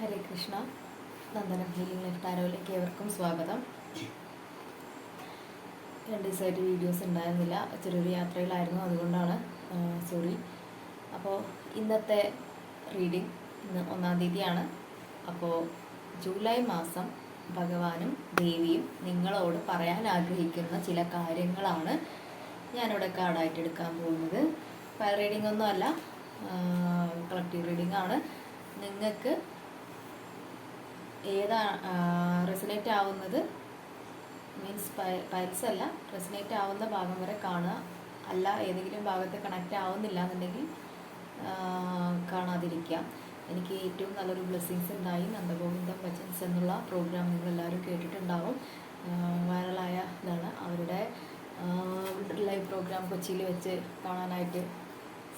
ഹരേ Krishna. Nandanam healing life ഏവർക്കും സ്വാഗതം. രണ്ട് ദിവസമായിട്ട് വീഡിയോസ് ഉണ്ടായിരുന്നില്ല. ചെറിയൊരു യാത്രയിലായിരുന്നു അതുകൊണ്ടാണ് സോറി അപ്പോൾ ഇന്നത്തെ റീഡിംഗ് ഇന്ന് ഒന്നാം തീയതിയാണ്. അപ്പോൾ ജൂലൈ മാസം ഭഗവാനും ദേവിയും നിങ്ങളോട് പറയാൻ ആഗ്രഹിക്കുന്ന ചില കാര്യങ്ങളാണ് ഞാനിവിടെ കാർഡായിട്ട് എടുക്കാൻ പോകുന്നത്. ഫയർ റീഡിംഗ് ഒന്നുമല്ല കളക്റ്റീവ് റീഡിംഗ് ആണ്. നിങ്ങൾക്ക് ഏതാ റെസിനേറ്റ് ആവുന്നത്? മീൻസ് പൈൽസ് അല്ല. റെസിനേറ്റ് ആവുന്ന ഭാഗം വരെ കാണുക. അല്ല ഏതെങ്കിലും ഭാഗത്ത് കണക്റ്റ് ആവുന്നില്ല എന്നുണ്ടെങ്കിൽ കാണാതിരിക്കാം എനിക്ക് ഏറ്റവും നല്ലൊരു ബ്ലെസ്സിങ്സ് ഉണ്ടായി. നന്ദഗോവിന്ദം ഭജൻസ് എന്നുള്ള പ്രോഗ്രാം നിങ്ങൾ എല്ലാവരും കേട്ടിട്ടുണ്ടാവും വൈറലായ ഇതാണ്. അവരുടെ ലൈവ് പ്രോഗ്രാം കൊച്ചിയിൽ വെച്ച് കാണാനായിട്ട്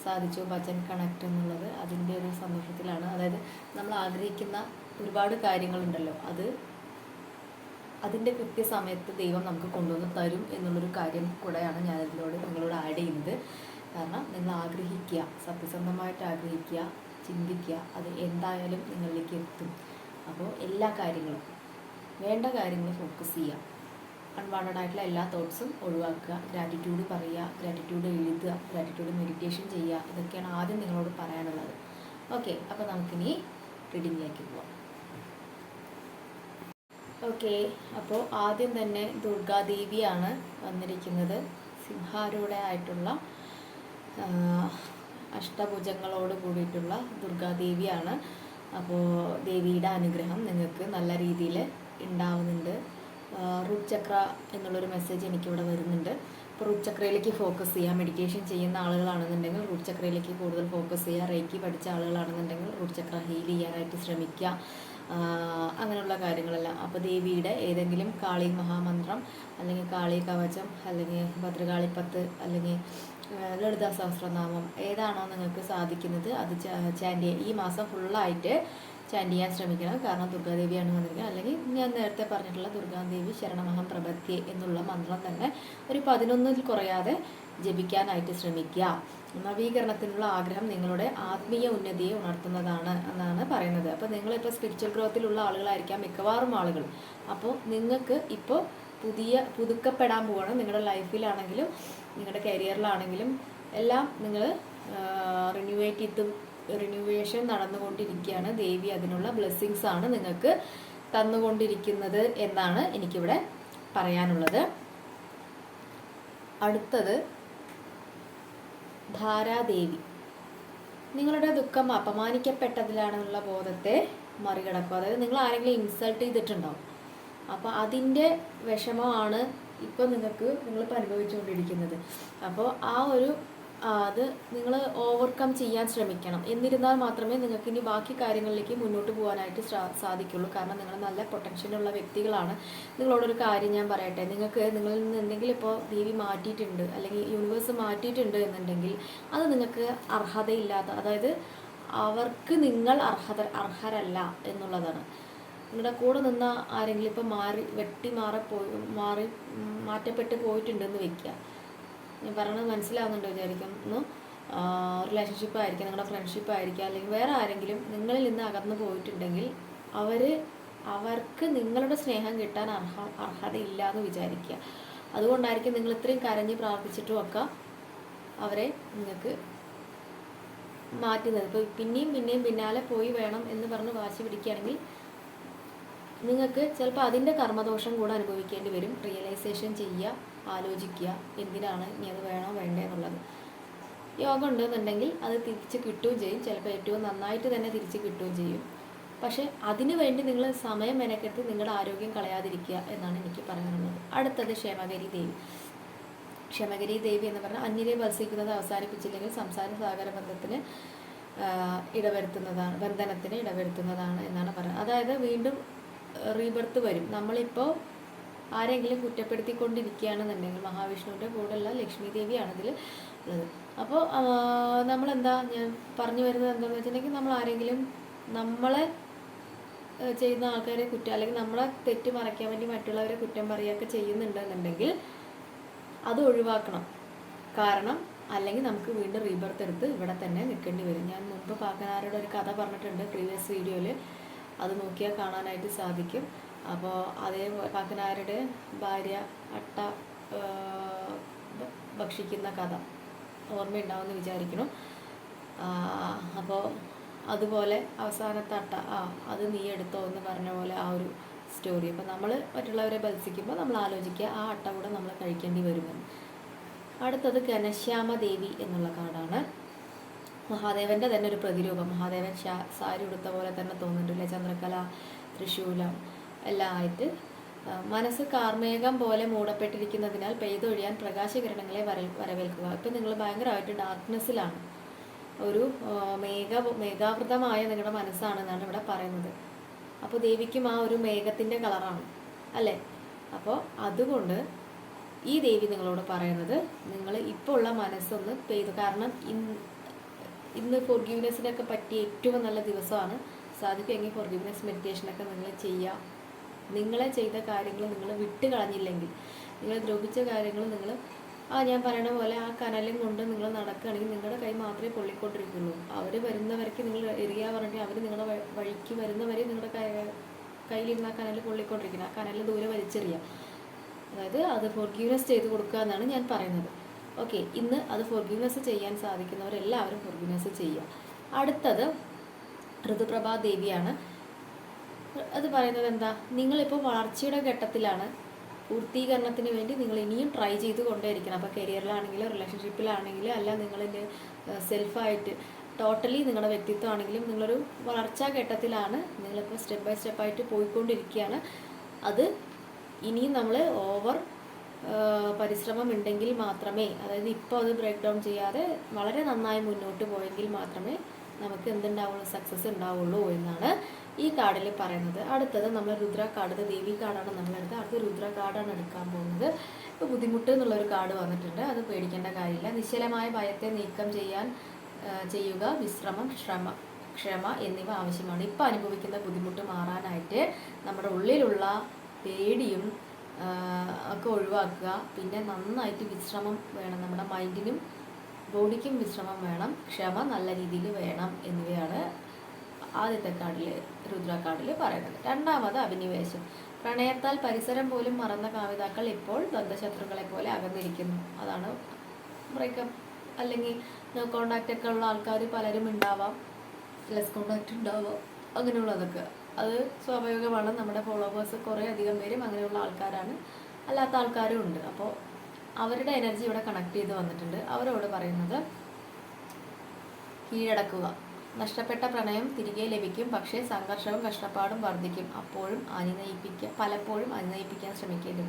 സാധിച്ചു ഭജൻ കണക്ട് എന്നുള്ളത് അതിന്റെ ഒരു സന്തോഷത്തിലാണ് അതായത് നമ്മൾ ആഗ്രഹിക്കുന്ന ഒരുപാട് കാര്യങ്ങളുണ്ടല്ലോ അത് അതിന്റെ കൃത്യസമയത്ത് ദൈവം നമുക്ക് കൊണ്ടുവന്ന് തരും എന്നുള്ളൊരു കാര്യം കൂടെയാണ് ഞാൻ അതിനോട് നിങ്ങളോട് ആഡ് ചെയ്യുന്നത്. കാരണം നിങ്ങൾ ആഗ്രഹിക്കുക സത്യസന്ധമായിട്ട് ആഗ്രഹിക്കുക ചിന്തിക്കുക അത് എന്തായാലും നിങ്ങളിലേക്ക് എത്തും. അപ്പോൾ എല്ലാ കാര്യങ്ങളും വേണ്ട കാര്യങ്ങൾ ഫോക്കസ് ചെയ്യുക. അൺവാണ്ടഡ് ആയിട്ടുള്ള എല്ലാ തോട്ട്സും ഒഴിവാക്കുക ഗ്രാറ്റിറ്റ്യൂഡ് പറയുക ഗ്രാറ്റിറ്റ്യൂഡ് എഴുതുക ഗ്രാറ്റിറ്റ്യൂഡ് മെഡിറ്റേഷൻ ചെയ്യുക ഇതൊക്കെയാണ് ആദ്യം നിങ്ങളോട് പറയാനുള്ളത്. ഓക്കെ അപ്പോൾ നമുക്കിനി റീഡിങ്ങിലേക്ക് പോവാം. ഓക്കെ അപ്പോൾ ആദ്യം തന്നെ ദുർഗാദേവിയാണ് വന്നിരിക്കുന്നത്. സിംഹാരൂഢ ആയിട്ടുള്ള അഷ്ടഭുജങ്ങളോട് കൂടിയിട്ടുള്ള ദുർഗാദേവിയാണ്. അപ്പോൾ ദേവിയുടെ അനുഗ്രഹം നിങ്ങൾക്ക് നല്ല രീതിയിൽ ഉണ്ടാവുന്നുണ്ട്. റൂട്ട് ചക്ര എന്നുള്ളൊരു മെസ്സേജ് എനിക്കിവിടെ വരുന്നുണ്ട്. അപ്പോൾ റൂട്ട് ചക്രയിലേക്ക് ഫോക്കസ് ചെയ്യുക മെഡിറ്റേഷൻ ചെയ്യുന്ന ആളുകളാണെന്നുണ്ടെങ്കിൽ റൂട്ട് ചക്രയിലേക്ക് കൂടുതൽ ഫോക്കസ് ചെയ്യുക റേക്കി പഠിച്ച ആളുകളാണെന്നുണ്ടെങ്കിൽ റൂട്ട് ചക്ര ഹീൽ ചെയ്യാനായിട്ട് ശ്രമിക്കുക. അങ്ങനെയുള്ള കാര്യങ്ങളെല്ലാം. അപ്പോൾ ദേവിയുടെ ഏതെങ്കിലും കാളി മഹാമന്ത്രം അല്ലെങ്കിൽ കാളി കവചം അല്ലെങ്കിൽ ഭദ്രകാളിപ്പത്ത് അല്ലെങ്കിൽ ലളിതാ സഹസ്രനാമം ഏതാണോ നിങ്ങൾക്ക് സാധിക്കുന്നത് അത് ചാൻഡ് ഈ മാസം ഫുള്ളായിട്ട് ചാൻഡ് ചെയ്യാൻ ശ്രമിക്കണം. കാരണം ദുർഗാദേവിയാണ് വന്നിരിക്കുന്നത്. അല്ലെങ്കിൽ ഞാൻ നേരത്തെ പറഞ്ഞിട്ടുള്ള ദുർഗാദേവി ശരണമഹം പ്രപത്തി എന്നുള്ള മന്ത്രം തന്നെ ഒരു പതിനൊന്നിൽ കുറയാതെ ജപിക്കാനായിട്ട് ശ്രമിക്കുക. നവീകരണത്തിനുള്ള ആഗ്രഹം നിങ്ങളുടെ ആത്മീയ ഉന്നതിയെ ഉണർത്തുന്നതാണ് എന്നാണ് പറയുന്നത്. അപ്പോൾ നിങ്ങളിപ്പോൾ സ്പിരിച്വൽ ഗ്രോത്തിലുള്ള ആളുകളായിരിക്കാം മിക്കവാറും ആളുകൾ അപ്പോൾ നിങ്ങൾക്ക് ഇപ്പോൾ പുതിയ പുതുക്കപ്പെടാൻ പോകണം നിങ്ങളുടെ ലൈഫിലാണെങ്കിലും നിങ്ങളുടെ കരിയറിലാണെങ്കിലും എല്ലാം നിങ്ങൾ റിന്യൂവേറ്റ് ചെയ്ത് റിന്യൂവേഷൻ നടന്നുകൊണ്ടിരിക്കുകയാണ്. ദേവി അതിനുള്ള ബ്ലെസ്സിങ്സ് ആണ് നിങ്ങൾക്ക് തന്നുകൊണ്ടിരിക്കുന്നത് എന്നാണ് എനിക്കിവിടെ പറയാനുള്ളത്. അടുത്തത് ധാരാദേവി. നിങ്ങളുടെ ദുഃഖം അപമാനിക്കപ്പെട്ടതിലാണെന്നുള്ള ബോധത്തെ മറികടക്കും. അതായത് നിങ്ങൾ ആരെങ്കിലും ഇൻസൾട്ട് ചെയ്തിട്ടുണ്ടാവും. അപ്പോൾ അതിന്റെ വിഷമമാണ് ഇപ്പോൾ നിങ്ങൾക്ക് നിങ്ങളിപ്പോൾ അനുഭവിച്ചുകൊണ്ടിരിക്കുന്നത്. അപ്പോൾ ആ ഒരു അത് നിങ്ങൾ ഓവർകം ചെയ്യാൻ ശ്രമിക്കണം. എന്നിരുന്നാൽ മാത്രമേ നിങ്ങൾക്ക് ഇനി ബാക്കി കാര്യങ്ങളിലേക്ക് മുന്നോട്ട് പോകാനായിട്ട് സാധിക്കുള്ളൂ. കാരണം നിങ്ങൾ നല്ല പൊട്ടൻഷ്യലുള്ള വ്യക്തികളാണ്. നിങ്ങളോടൊരു കാര്യം ഞാൻ പറയട്ടെ. നിങ്ങൾക്ക് നിങ്ങളിൽ നിന്ന് എന്തെങ്കിലും ഇപ്പോൾ ദേവി മാറ്റിയിട്ടുണ്ട് അല്ലെങ്കിൽ യൂണിവേഴ്സ് മാറ്റിയിട്ടുണ്ട് എന്നുണ്ടെങ്കിൽ അത് നിങ്ങൾക്ക് അർഹതയില്ലാത്ത അതായത് അവർക്ക് നിങ്ങൾ അർഹത അർഹരല്ല എന്നുള്ളതാണ്. നിങ്ങളുടെ കൂടെ നിന്ന ആരെങ്കിലും ഇപ്പോൾ മാറി വെട്ടി മാറിപ്പോയി മാറി ഉം, മാറ്റപ്പെട്ട് പോയിട്ടുണ്ടെന്ന് വെക്കുക. ഞാൻ പറഞ്ഞത് മനസ്സിലാവുന്നുണ്ട് വിചാരിക്കുന്നു റിലേഷൻഷിപ്പ് ആയിരിക്കാം നിങ്ങളുടെ ഫ്രണ്ട്ഷിപ്പ് ആയിരിക്കാം അല്ലെങ്കിൽ വേറെ ആരെങ്കിലും നിങ്ങളിൽ നിന്ന് അകന്നു പോയിട്ടുണ്ടെങ്കിൽ അവർ അവർക്ക് നിങ്ങളുടെ സ്നേഹം കിട്ടാൻ അർഹ അർഹതയില്ല എന്ന് വിചാരിക്കുക. അതുകൊണ്ടായിരിക്കും നിങ്ങൾ ഇത്രയും കരഞ്ഞ് പ്രാർത്ഥിച്ചിട്ടും ഒക്കെ അവരെ നിങ്ങൾക്ക് മാറ്റുന്നത്. ഇപ്പോൾ പിന്നെയും പിന്നെയും പിന്നാലെ പോയി വേണം എന്ന് പറഞ്ഞ് വാശി പിടിക്കുകയാണെങ്കിൽ നിങ്ങൾക്ക് ചിലപ്പോൾ അതിന്റെ കർമ്മദോഷം കൂടെ അനുഭവിക്കേണ്ടി വരും. റിയലൈസേഷൻ ചെയ്യുക ആലോചിക്കുക എന്തിനാണ് ഇനി അത് വേണോ വേണ്ടേ എന്നുള്ളത്. യോഗം ഉണ്ടെന്നുണ്ടെങ്കിൽ അത് തിരിച്ച് കിട്ടുകയും ചെയ്യും. ചിലപ്പോൾ ഏറ്റവും നന്നായിട്ട് തന്നെ തിരിച്ച് കിട്ടുകയും ചെയ്യും. പക്ഷേ അതിനു വേണ്ടി നിങ്ങൾ സമയം മെനക്കെട്ട് നിങ്ങളുടെ ആരോഗ്യം കളയാതിരിക്കുക എന്നാണ് എനിക്ക് പറയാനുള്ളത്. അടുത്തത് ക്ഷേമകരി ദേവി. ക്ഷമകരി ദേവി എന്ന് പറഞ്ഞാൽ അന്യരെ വസിക്കുന്നത് അവസാനിപ്പിച്ചില്ലെങ്കിൽ സംസാര സഹകര ബന്ധത്തിന് ഇടവരുത്തുന്നതാണ് ബന്ധനത്തിന് ഇടവരുത്തുന്നതാണ് എന്നാണ് പറയുന്നത്. അതായത് വീണ്ടും റീബർത്ത് വരും. നമ്മളിപ്പോൾ ആരെങ്കിലും കുറ്റപ്പെടുത്തിക്കൊണ്ടിരിക്കുകയാണെന്നുണ്ടെങ്കിൽ മഹാവിഷ്ണുവിന്റെ കൂടെയുള്ള ലക്ഷ്മി ദേവിയാണ് ഉള്ളത്. അപ്പോൾ നമ്മളെന്താ ഞാൻ പറഞ്ഞു വരുന്നത് എന്താണെന്ന് വെച്ചിട്ടുണ്ടെങ്കിൽ നമ്മൾ ആരെങ്കിലും നമ്മളെ ചെയ്യുന്ന ആൾക്കാരെ കുറ്റം അല്ലെങ്കിൽ നമ്മളെ തെറ്റ് മറയ്ക്കാൻ വേണ്ടി മറ്റുള്ളവരെ കുറ്റം പറയുകയൊക്കെ ചെയ്യുന്നുണ്ടെന്നുണ്ടെങ്കിൽ അത് ഒഴിവാക്കണം. കാരണം അല്ലെങ്കിൽ നമുക്ക് വീണ്ടും റീബർത്ത് എടുത്ത് ഇവിടെ തന്നെ നിൽക്കേണ്ടി വരും. ഞാൻ മുമ്പ് പാക്കനാരോട് ഒരു കഥ പറഞ്ഞിട്ടുണ്ട് പ്രീവിയസ് വീഡിയോയിൽ അത് നോക്കിയാൽ കാണാനായിട്ട് സാധിക്കും. അപ്പോൾ അതേ കാക്കനാരുടെ ഭാര്യ അട്ട ഭക്ഷിക്കുന്ന കഥ ഓർമ്മയുണ്ടാവുമെന്ന് വിചാരിക്കണം അപ്പോൾ അതുപോലെ അവസാനത്തെ അട്ട ആ അത് നീ എടുത്തോ എന്ന് പറഞ്ഞ പോലെ ആ ഒരു സ്റ്റോറി. അപ്പോൾ നമ്മൾ മറ്റുള്ളവരെ ബത്സിക്കുമ്പോൾ നമ്മൾ ആലോചിക്കുക ആ അട്ട കൂടെ നമ്മൾ കഴിക്കേണ്ടി വരുമെന്ന്. അടുത്തത് ഘനശ്യാമ ദേവി എന്നുള്ള കാർഡാണ് മഹാദേവന്റെ തന്നെ ഒരു പ്രതിരൂപം. മഹാദേവൻ സാരി ഉടുത്ത പോലെ തന്നെ തോന്നിട്ടില്ല ചന്ദ്രകല തൃശൂലം എല്ലാം ആയിട്ട്. മനസ്സ് കാർമേകം പോലെ മൂടപ്പെട്ടിരിക്കുന്നതിനാൽ പെയ്തൊഴിയാൻ പ്രകാശകിരണങ്ങളെ വര വരവേൽക്കുക. ഇപ്പം നിങ്ങൾ ഭയങ്കരമായിട്ട് ഡാർക്ക്നെസ്സിലാണ് ഒരു മേഘ മേഘാവൃതമായ നിങ്ങളുടെ മനസ്സാണെന്നാണ് ഇവിടെ പറയുന്നത്. അപ്പോൾ ദേവിക്കും ആ ഒരു മേഘത്തിന്റെ കളറാണ്. അല്ലേ? അപ്പോൾ അതുകൊണ്ട് ഈ ദേവി നിങ്ങളോട് പറയുന്നത് നിങ്ങൾ ഇപ്പോൾ ഉള്ള മനസ്സൊന്ന് പെയ്തു കാരണം ഇന്ന് ഫോർഗീവ്നെസ്സിനൊക്കെ പറ്റിയ ഏറ്റവും നല്ല ദിവസമാണ്. സാധിക്കുമെങ്കിൽ ഫോർഗീവ്നെസ് മെഡിറ്റേഷനൊക്കെ നിങ്ങൾ ചെയ്യുക നിങ്ങളെ ചെയ്ത കാര്യങ്ങൾ നിങ്ങൾ വിട്ട് കളഞ്ഞില്ലെങ്കിൽ നിങ്ങൾ ദ്രോഹിച്ച കാര്യങ്ങൾ നിങ്ങൾ ആ ഞാൻ പറയണ പോലെ ആ കനലും കൊണ്ട് നിങ്ങൾ നടക്കുകയാണെങ്കിൽ നിങ്ങളുടെ കൈ മാത്രമേ പൊള്ളിക്കൊണ്ടിരിക്കുള്ളൂ. അവർ വരുന്നവർക്ക് നിങ്ങൾ എറിയാ പറഞ്ഞിട്ട് അവർ നിങ്ങളുടെ വഴിക്ക് വരുന്നവരെ നിങ്ങളുടെ കൈ കയ്യിലിരുന്ന ആ കനൽ പൊള്ളിക്കൊണ്ടിരിക്കണം ആ കനൽ ദൂരെ വലിച്ചെറിയുക അതായത് അത് ഫോർഗീവ്നെസ് ചെയ്ത് കൊടുക്കുക എന്നാണ് ഞാൻ പറയുന്നത്. ഓക്കെ ഇന്ന് അത് ഫോർഗീവ്നെസ് ചെയ്യാൻ സാധിക്കുന്നവരെല്ലാവരും ഫോർഗീവ്നെസ് ചെയ്യുക. അടുത്തത് ഋതുപ്രഭാ ദേവിയാണ്. അത് പറയുന്നത് എന്താ? നിങ്ങളിപ്പോൾ വളർച്ചയുടെ ഘട്ടത്തിലാണ്. പൂർത്തീകരണത്തിന് വേണ്ടി നിങ്ങൾ ഇനിയും ട്രൈ ചെയ്ത് കൊണ്ടേയിരിക്കണം. അപ്പോൾ കരിയറിലാണെങ്കിലും റിലേഷൻഷിപ്പിലാണെങ്കിലും അല്ല നിങ്ങളിന്റെ സെൽഫായിട്ട് ടോട്ടലി നിങ്ങളുടെ വ്യക്തിത്വമാണെങ്കിലും നിങ്ങളൊരു വളർച്ചാ ഘട്ടത്തിലാണ് നിങ്ങളിപ്പോൾ സ്റ്റെപ്പ് ബൈ സ്റ്റെപ്പായിട്ട് പോയിക്കൊണ്ടിരിക്കുകയാണ്. അത് ഇനിയും നമ്മൾ ഓവർ പരിശ്രമം ഉണ്ടെങ്കിൽ മാത്രമേ അതായത് ഇപ്പോൾ അത് ബ്രേക്ക് ഡൗൺ ചെയ്യാതെ വളരെ നന്നായി മുന്നോട്ട് പോയെങ്കിൽ മാത്രമേ നമുക്ക് എന്തുണ്ടാവുള്ളൂ സക്സസ് ഉണ്ടാവുള്ളൂ എന്നാണ് ഈ കാർഡിൽ പറയുന്നത്. അടുത്തത് നമ്മൾ രുദ്ര കാർഡ് ദേവി കാർഡാണ് നമ്മൾ എടുത്തത്. അടുത്ത രുദ്ര കാർഡാണ് എടുക്കാൻ പോകുന്നത്. ഇപ്പോൾ ബുദ്ധിമുട്ട് എന്നുള്ളൊരു കാർഡ് വന്നിട്ടുണ്ട്. അത് പേടിക്കേണ്ട കാര്യമില്ല. നിശ്ചലമായ ഭയത്തെ നീക്കം ചെയ്യാൻ ചെയ്യുക വിശ്രമം ശ്രമ ക്ഷമ എന്നിവ ആവശ്യമാണ്. ഇപ്പോൾ അനുഭവിക്കുന്ന ബുദ്ധിമുട്ട് മാറാനായിട്ട് നമ്മുടെ ഉള്ളിലുള്ള പേടിയും ഒക്കെ ഒഴിവാക്കുക. പിന്നെ നന്നായിട്ട് വിശ്രമം വേണം. നമ്മുടെ മൈൻഡിനും ബോഡിക്കും വിശ്രമം വേണം. ക്ഷമ നല്ല രീതിയിൽ വേണം എന്നിവയാണ് ആദ്യത്തെ കാർഡിൽ രുദ്ര കാർഡിൽ പറയുന്നത്. രണ്ടാമത് അഭിനിവേശം. പ്രണയത്താൽ പരിസരം പോലും മറന്ന കാവിതാക്കൾ ഇപ്പോൾ ബന്ധശത്രുക്കളെ പോലെ അകന്നിരിക്കുന്നു. അതാണ് ബ്രേക്കപ്പ്. അല്ലെങ്കിൽ നോ കോണ്ടാക്റ്റ് ഒക്കെ ഉള്ള ആൾക്കാർ പലരും ഉണ്ടാവാം. ലെസ് കോണ്ടാക്റ്റ് ഉണ്ടാവാം. അങ്ങനെയുള്ളതൊക്കെ. അത് സ്വാഭാവികമാണ്. നമ്മുടെ ഫോളോവേഴ്സ് കുറേ അധികം പേരും അങ്ങനെയുള്ള ആൾക്കാരാണ്. അല്ലാത്ത ആൾക്കാരും ഉണ്ട്. അപ്പോൾ അവരുടെ എനർജി ഇവിടെ കണക്ട് ചെയ്ത് വന്നിട്ടുണ്ട്. അവരോട് പറയുന്നത് കീഴടക്കുക. നഷ്ടപ്പെട്ട പ്രണയം തിരികെ ലഭിക്കും. പക്ഷേ സംഘർഷവും കഷ്ടപ്പാടും വർദ്ധിക്കും. അപ്പോഴും അനുനയിപ്പിക്കുക പലപ്പോഴും അനുനയിപ്പിക്കാൻ ശ്രമിക്കേണ്ടി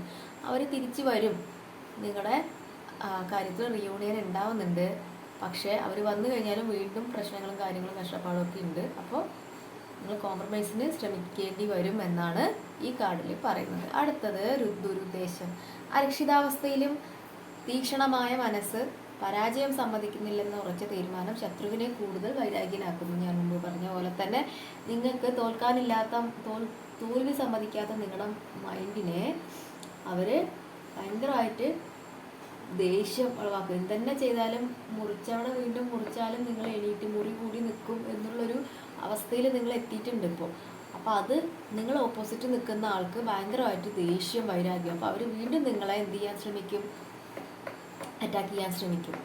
അവർ തിരിച്ചു വരും. നിങ്ങളുടെ കാര്യത്തിൽ റിയൂണിയൻ ഉണ്ടാവുന്നുണ്ട്. പക്ഷേ അവർ വന്നു കഴിഞ്ഞാലും വീണ്ടും പ്രശ്നങ്ങളും കാര്യങ്ങളും കഷ്ടപ്പാടും ഒക്കെ ഉണ്ട്. അപ്പോൾ നിങ്ങൾ കോംപ്രമൈസിന് ശ്രമിക്കേണ്ടി വരും എന്നാണ് ഈ കാർഡിൽ പറയുന്നത്. അടുത്തത് ദുരുദ്ദേശം. അരക്ഷിതാവസ്ഥയിലും തീക്ഷണമായ മനസ്സ് പരാജയം സമ്മതിക്കുന്നില്ലെന്ന ഉറച്ച തീരുമാനം ശത്രുവിനെ കൂടുതൽ വൈരാഗ്യനാക്കുന്നു. ഞാൻ മുമ്പ് പറഞ്ഞ പോലെ തന്നെ നിങ്ങൾക്ക് തോൽക്കാനില്ലാത്ത തോൽ തോൽവി സമ്മതിക്കാത്ത നിങ്ങളുടെ മൈൻഡിനെ അവർ ഭയങ്കരമായിട്ട് ദേഷ്യം ഉളവാക്കും. എന്തെന്നെ ചെയ്താലും മുറിച്ചവിടെ വീണ്ടും മുറിച്ചാലും നിങ്ങൾ എണീറ്റ് മുറി കൂടി നിൽക്കും എന്നുള്ളൊരു അവസ്ഥയിൽ നിങ്ങൾ എത്തിയിട്ടുണ്ട് ഇപ്പോൾ. അപ്പോൾ അത് നിങ്ങൾ ഓപ്പോസിറ്റ് നിൽക്കുന്ന ആൾക്ക് ഭയങ്കരമായിട്ട് ദേഷ്യം വൈരാഗ്യം. അപ്പോൾ അവർ വീണ്ടും നിങ്ങളെ എന്ത് ചെയ്യാൻ ശ്രമിക്കും? അറ്റാക്ക് ചെയ്യാൻ ശ്രമിക്കും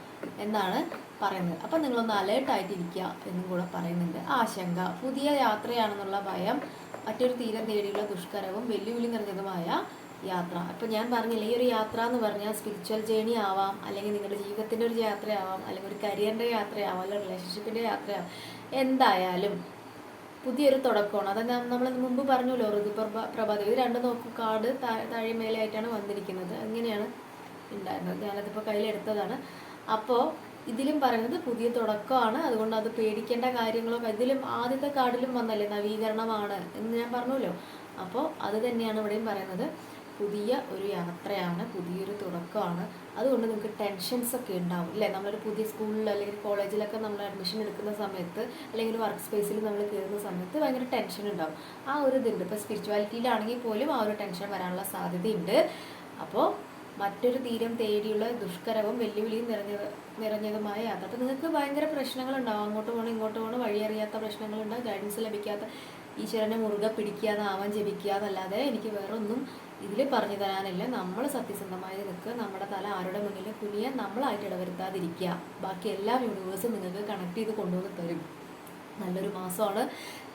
എന്നാണ് പറയുന്നത്. അപ്പം നിങ്ങളൊന്ന് അലേർട്ടായിട്ടിരിക്കുക എന്നും കൂടെ പറയുന്നുണ്ട്. ആശങ്ക പുതിയ യാത്രയാണെന്നുള്ള ഭയം മറ്റൊരു തീരം തേടിയുള്ള ദുഷ്കരവും വെല്ലുവിളി നിറഞ്ഞതുമായ യാത്ര. അപ്പോൾ ഞാൻ പറഞ്ഞില്ലേ ഈ ഒരു യാത്ര എന്ന് പറഞ്ഞാൽ സ്പിരിച്വൽ ജേണി ആവാം അല്ലെങ്കിൽ നിങ്ങളുടെ ജീവിതത്തിന്റെ ഒരു യാത്രയാവാം അല്ലെങ്കിൽ ഒരു കരിയറിന്റെ യാത്രയാവാം അല്ലെങ്കിൽ റിലേഷൻഷിപ്പിന്റെ യാത്രയാവാം. എന്തായാലും പുതിയൊരു തുടക്കമാണ്. അത് നമ്മൾ മുമ്പ് പറഞ്ഞല്ലോ ഋതുപ്രഭ പ്രഭാതം. ഇത് രണ്ട് നോക്കും കാർഡ് താഴെ മേലെയായിട്ടാണ് വന്നിരിക്കുന്നത്. അങ്ങനെയാണ് ഉണ്ടായിരുന്നത്? ഞാനതിപ്പോൾ കയ്യിലെടുത്തതാണ്. അപ്പോൾ ഇതിലും പറയുന്നത് പുതിയ തുടക്കമാണ്. അതുകൊണ്ട് അത് പേടിക്കേണ്ട കാര്യങ്ങളോ ഇതിലും ആദ്യത്തെ കാർഡിലും വന്നല്ലേ നവീകരണമാണ് എന്ന് ഞാൻ പറഞ്ഞല്ലോ. അപ്പോൾ അത് തന്നെയാണ് ഇവിടെയും പറയുന്നത്. പുതിയ ഒരു യാത്രയാണ് പുതിയൊരു തുടക്കമാണ്. അതുകൊണ്ട് നിങ്ങൾക്ക് ടെൻഷൻസ് ഒക്കെ ഉണ്ടാവും അല്ലേ നമ്മളൊരു പുതിയ സ്കൂളിൽ അല്ലെങ്കിൽ കോളേജിലൊക്കെ നമ്മൾ അഡ്മിഷൻ എടുക്കുന്ന സമയത്ത് അല്ലെങ്കിൽ ഒരു വർക്ക് സ്പേസിൽ നമ്മൾ കയറുന്ന സമയത്ത് ഭയങ്കര ടെൻഷൻ ഉണ്ടാവും. ആ ഒരു ഇതുണ്ട്. ഇപ്പോൾ സ്പിരിച്വാലിറ്റിയിലാണെങ്കിൽ പോലും ആ ഒരു ടെൻഷൻ വരാനുള്ള സാധ്യതയുണ്ട്. അപ്പോൾ മറ്റൊരു തീരം തേടിയുള്ള ദുഷ്കരവും വെല്ലുവിളിയും നിറഞ്ഞ നിറഞ്ഞതുമായ യാത്ര. അപ്പോൾ നിങ്ങൾക്ക് ഭയങ്കര പ്രശ്നങ്ങളുണ്ടാവും അങ്ങോട്ട് പോകണം ഇങ്ങോട്ട് പോകണം വഴിയറിയാത്ത പ്രശ്നങ്ങളുണ്ടാവും ഗൈഡൻസ് ലഭിക്കാത്ത ഈശ്വരനെ മുറുകെ പിടിക്കുക നാമം ജപിക്കുക എന്നല്ലാതെ എനിക്ക് വേറെ ഒന്നും ഇതിൽ പറഞ്ഞു തരാനില്ല നമ്മൾ സത്യസന്ധമായി നിൽക്കുക നമ്മുടെ തല ആരുടെ മുന്നിൽ കുനിയാൻ നമ്മളായിട്ട് ഇടവരുത്താതിരിക്കുക. ബാക്കി എല്ലാ യൂണിവേഴ്സും നിങ്ങൾക്ക് കണക്ട് ചെയ്ത് കൊണ്ടുവന്ന് തരും. നല്ലൊരു മാസമാണ്.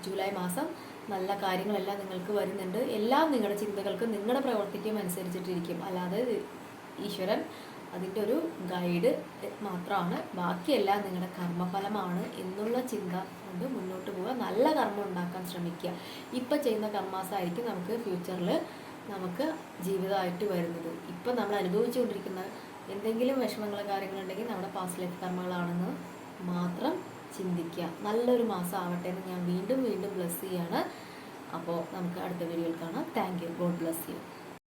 ജൂലൈ മാസം നല്ല കാര്യങ്ങളെല്ലാം നിങ്ങൾക്ക് വരുന്നുണ്ട്. എല്ലാം നിങ്ങളുടെ ചിന്തകൾക്കും നിങ്ങളുടെ പ്രവർത്തിക്കും അനുസരിച്ചിട്ടിരിക്കും. അല്ലാതെ ഈശ്വരൻ അതിന്റെ ഒരു ഗൈഡ് മാത്രമാണ്. ബാക്കിയെല്ലാം നിങ്ങളുടെ കർമ്മഫലമാണ് എന്നുള്ള ചിന്ത കൊണ്ട് മുന്നോട്ട് പോവുക. നല്ല കർമ്മം ഉണ്ടാക്കാൻ ശ്രമിക്കുക. ഇപ്പം ചെയ്യുന്ന കർമാസായിരിക്കും നമുക്ക് ഫ്യൂച്ചറിൽ നമുക്ക് ജീവിതമായിട്ട് വരുന്നത്. ഇപ്പം നമ്മൾ അനുഭവിച്ചുകൊണ്ടിരിക്കുന്ന എന്തെങ്കിലും വിഷമങ്ങൾ കാര്യങ്ങളുണ്ടെങ്കിൽ നമ്മുടെ പാസ്റ്റ് ലൈഫ് കർമ്മങ്ങളാണെന്ന് മാത്രം ചിന്തിക്കുക. നല്ലൊരു മാസം ആവട്ടെ എന്ന് ഞാൻ വീണ്ടും വീണ്ടും ബ്ലസ് ചെയ്യാണ് അപ്പോൾ നമുക്ക് അടുത്ത വീഡിയോയിൽ കാണാം. Thank you God bless you